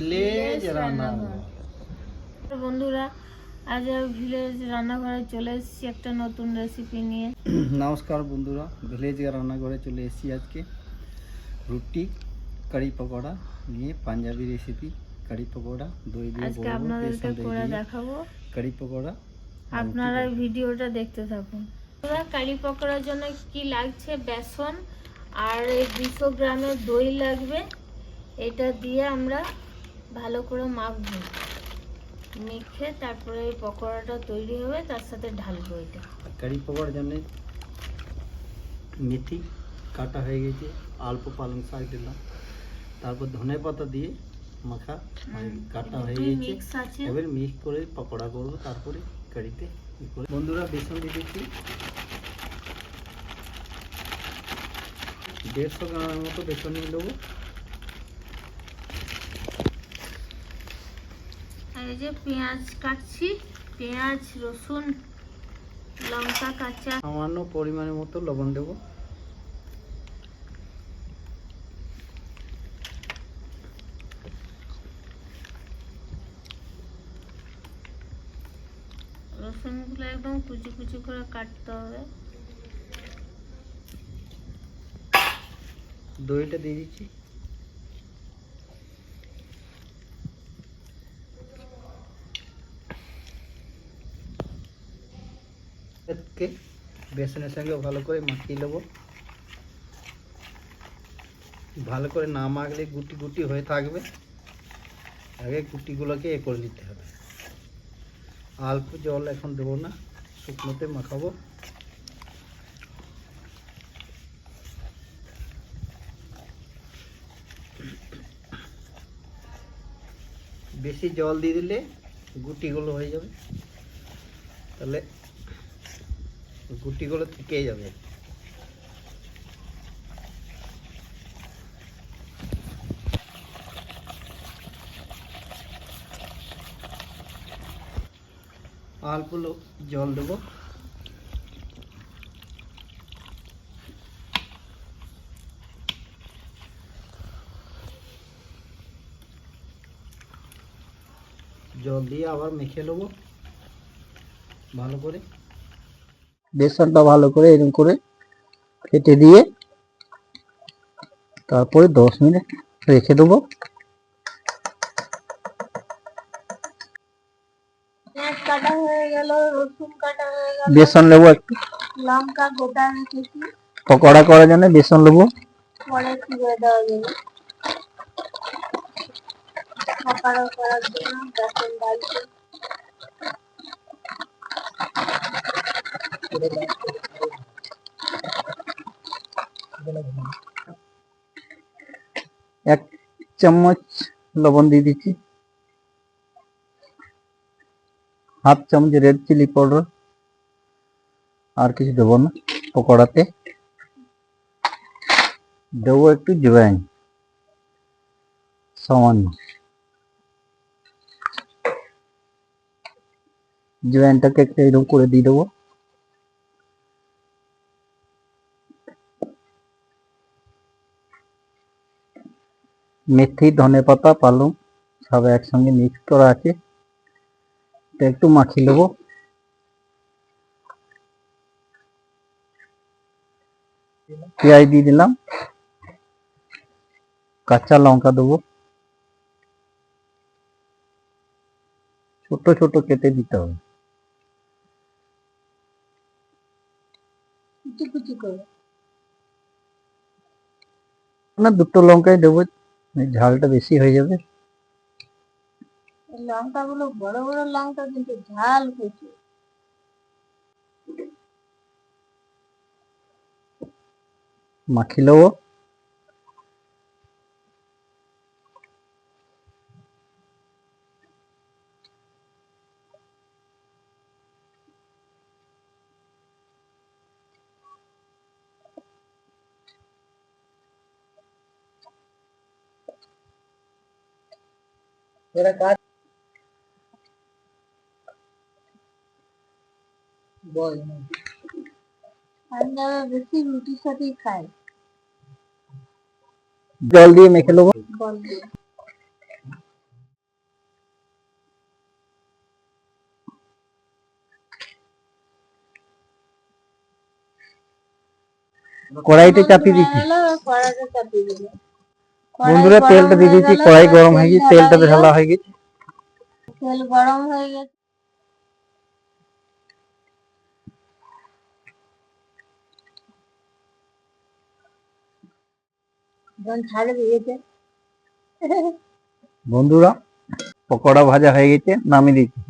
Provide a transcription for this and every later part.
Village রান্নাঘর। বন্ধুরা আজ ভিলেজ রান্নাঘরে চলে এসেছি একটা নতুন রেসিপি নিয়ে। নমস্কার বন্ধুরা ভিলেজ রান্নাঘরে চলে এসেছি আজকে। রুটি কারি পকোড়া নিয়ে পাঞ্জাবি রেসিপি কারি পকোড়া দই দিয়ে আজকে আপনাদেরকে করে দেখাবো। কারি পকোড়া আপনারা ভিডিওটা দেখতে থাকুন। কারি পকোড়ার জন্য কি লাগছে? বেসন আর দুশো গ্রামের দই লাগবে। এটা দিয়ে আমরা ভালো করে মাখবো মেখে তারপরে এই পকোড়াটা তৈরি হবে তার সাথে ঢালবো এটা কারি পকোড়ার জন্য মেথি কাটা হয়ে গেছে অল্প পালং শাক দিলাম। তারপর ধনে পাতা দিয়ে মাখা কাটা হয়ে গেছে। এবার মিক্স করে পকোড়া করব তারপরে কারিতে বন্ধুরা বেসন দিয়ে দিচ্ছি। দেড়শো গ্রামের মতো বেসন নিয়ে নেব। এই যে পেঁয়াজ কাটছি পেঁয়াজ রসুন লঙ্কা কাঁচা। সামান্য পরিমাণের মতো লবণ দেবো। রসুনগুলো একদম কুচি কুচি করে কাটতে হবে। দইটা দিয়ে দিচ্ছি। একে বেসনের সঙ্গে ভালো করে মাখিয়ে নেব। ভালো করে না মাখলে গুটি গুটি হয়ে থাকবে। আগে গুটিগুলোকে এ করে নিতে হবে। অল্প জল এখন দেবো না, শুকনোতে মাখাবো। বেশি জল দিয়ে দিলে গুটিগুলো হয়ে যাবে। তাহলে গুটিগুলো থেকে যাবে। অল্প জল দেবো। জল দিয়ে আবার মেখে নেব। ভালো করে। বেসনটা ভালো করে এরকম করে ফেটে দিয়ে তারপরে দশ মিনিট রেখে দেবো। কাটা হয়ে গেল রসুন কাটা হয়ে গেল বেসন নেব একটু লঙ্কা গোটা রেখেছি। পকোড়া করার জন্য বেসন নেব পরে কি দেওয়া যাবে। পকোড়া করার জন্য বেসন ডালছি এক চামচ লবণ দিয়ে দিচ্ছি। হাফ চামচ রেড চিলি পাউডার আর কিছু দেবো না পকোড়াতে। দেবো একটু জোয়াইন সামান্য। জোয়াইনটাকে একটু এরকম করে দিয়ে দেবো। মেথি ধনে পাতা পালং সব একসঙ্গে মিক্স করা আছে। এটা একটু মাখিয়ে নেব। পেঁয়াজ দিয়ে দিলাম। কাঁচা লঙ্কা দেবো। ছোট ছোট কেটে দিতে হবে। না দুটো লঙ্কাই দেবো। ঝালটা বেশি হয়ে যাবে। লঙ্কা গুলো বড় বড় লঙ্কা কিন্তু ঝাল প্রচুর এরা কাজ বল। আমরা বেশি সাথেই খাই। জল দিয়ে মেখে কড়াইতে চাপিয়ে দিচ্ছি কড়াইতে চাপিয়ে দিচ্ছি বন্ধুরা তেলটা দিয়ে দিচ্ছি কড়াই গরম হয়ে গেছে তেলটা ঢালা হয়ে গেছে। তেল গরম হয়ে গেছে। দিয়েছে। বন্ধুরা পকোড়া ভাজা হয়ে গেছে নামিয়ে দিচ্ছি।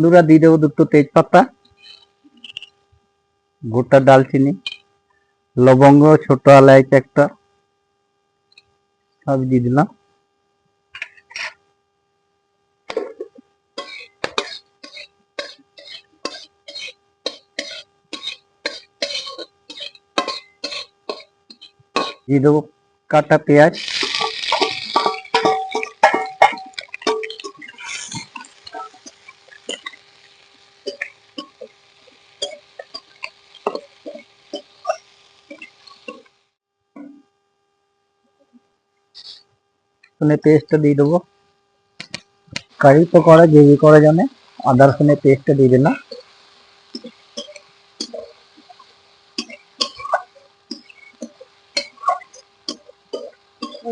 বন্ধুরা দিয়ে দেবো দুটো তেজপাতা, গোটা ডালচিনি, লবঙ্গ, ছোট এলাচ একটা, সব দিয়ে দিলাম। দিয়ে দেবো কাটা পেঁয়াজ। রসুনের পেস্টটা দিয়ে দেবো কারি পকোড়া গ্রেভি করার জন্য আদা রসুনের পেস্টটা দিয়ে দিলাম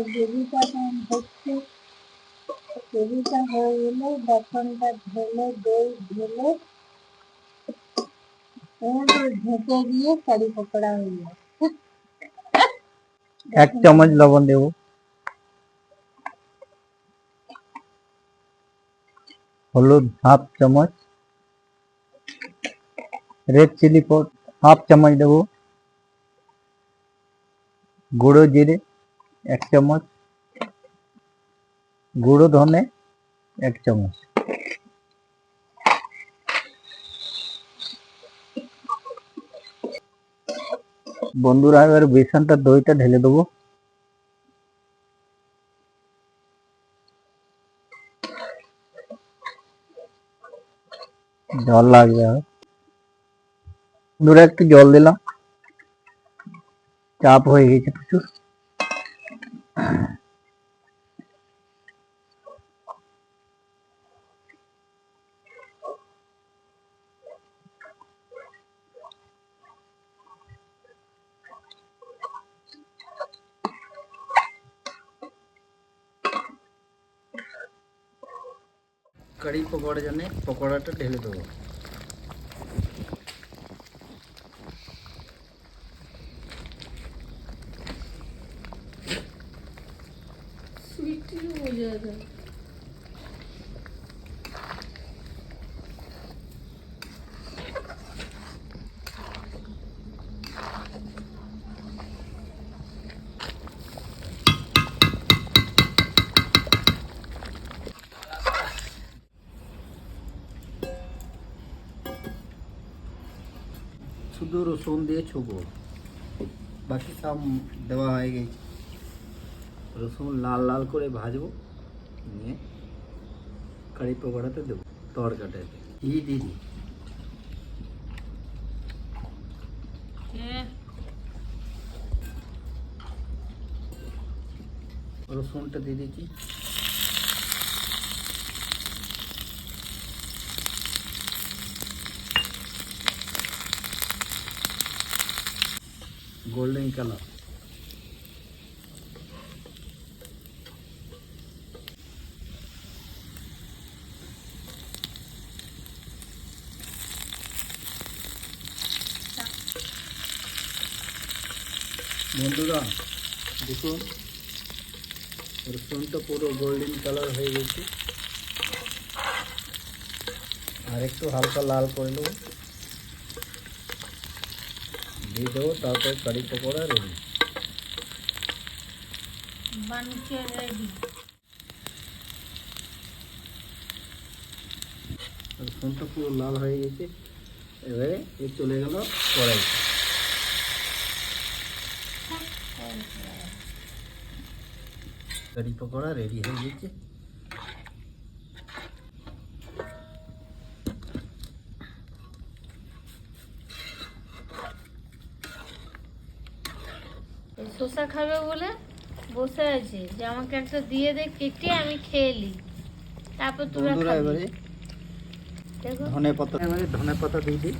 গ্রেভিটা হচ্ছে গ্রেভিটা হয়ে গেলে বেসনটা ঢেলে দই ঢেলে এবার ঢেকে দিয়ে কারি পকোড়া হয়ে যায় এক চামচ লবণ দেবো হলুদ হাফ চামচ রেড চিলি পাউডার হাফ চামচ দেবো, গুঁড়ো জিরে এক চামচ, গুঁড়ো ধনে এক চামচ। বন্ধুরা, এবার বেসনটা দইটা ঢেলে দেবো। জল লাগবে আর। বন্ধুরা একটু জল দিলাম। চাপ হয়ে গেছে প্রচুর। কড়ি পকোড়ার জন্য পকোড়াটা ঢেলে দেবো। শুধু রসুন দিয়ে ছুবো বাকি সব দেওয়া হয়ে গেছে রসুন লাল লাল করে ভাজবো নিয়ে কারি পকোড়াতে দেবো তরকাটাতে ই দিদি রসুনটা দিয়ে দিচ্ছি গোল্ডেন কালার বন্ধুরা, দেখুন রসুনটা পুরো গোল্ডেন কালার হয়ে গেছে। আর একটু হালকা লাল করে নেব। দিয়ে দেবো তারপর কারি পকোড়া রেডি। রসুনটা পুরো লাল হয়ে গেছে। এবারে এ চলে গেল কড়াই। কারি পকোড়া রেডি হয়ে গেছে বলে বসে আছে। যে আমাকে একটা দিয়ে দে কেটে আমি খেয়ে নিই তারপর তোরা বন্ধুরা খাবি। এবারে দেখো। ধনে পাতা। এবারে ধনে পাতা দিয়ে দিই।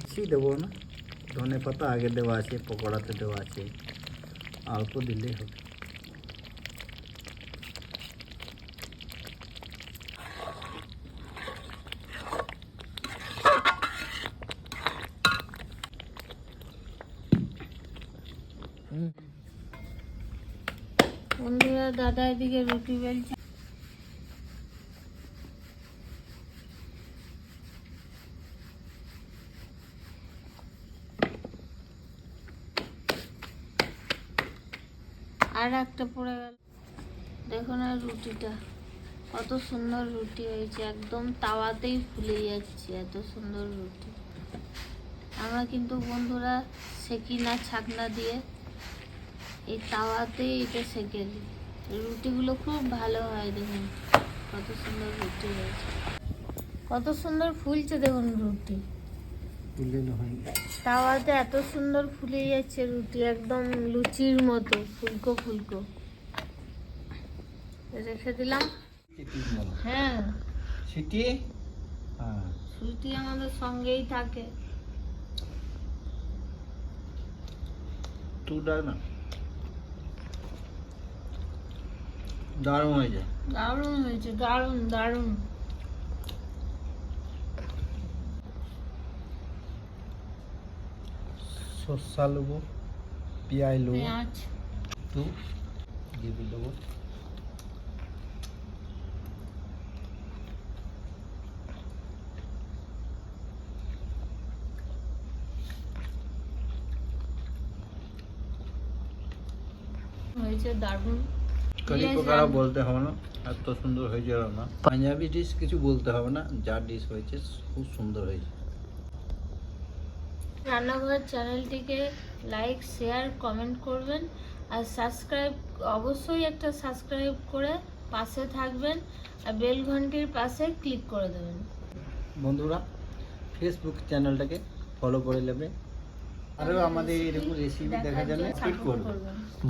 বেশি দেবো না। ধনে পাতা আগে দেওয়া আছে পকোড়াতে দেওয়া আছে। অল্প দিলেই হবে। বন্ধুরা, দাদা এদিকে রুটি বেলছে। আর একটা পড়ে গেল। দেখো না রুটিটা, কত সুন্দর রুটি হয়েছে, একদম তাওয়াতেই ফুলে যাচ্ছে এত সুন্দর রুটি। আমরা কিন্তু বন্ধুরা সেকি না, ছাকনা দিয়ে এই তাওয়াতেই এটা সেকে দিই রুটিগুলো খুব ভালো হয় দেখুন কত সুন্দর রুটি হয়েছে। কত সুন্দর ফুলছে দেখুন রুটি। তাওয়াতে এত সুন্দর ফুলে যাচ্ছে রুটি একদম লুচির মতো ফুলকো ফুলকো। রেখে দিলাম। হ্যাঁ। ছিটিয়ে হ্যাঁ। রুটি আমাদের সঙ্গেই থাকে। না। দারুণ হয়েছে। দারুণ হয়েছে দারুণ দারুণ। সর্ষা নেব পেঁয়াজ নেব একটু দিয়ে দেবো। হয়েছে দারুণ। কারি Yes, বলতে হবে না এত সুন্দর হয়েছে না? পাঞ্জাবি ডিশ কিছু বলতে হবে না যা ডিশ হয়েছে খুব সুন্দর হয়েছে। রান্নাঘর চ্যানেলটিকে লাইক শেয়ার কমেন্ট করবেন আর সাবস্ক্রাইব অবশ্যই একটা সাবস্ক্রাইব করে পাশে থাকবেন আর বেল ঘন্টির পাশে ক্লিক করে দেবেন। বন্ধুরা ফেসবুক চ্যানেলটাকে ফলো করে নেবে আরও আমাদের এরকম রেসিপি দেখার জন্য করবেন।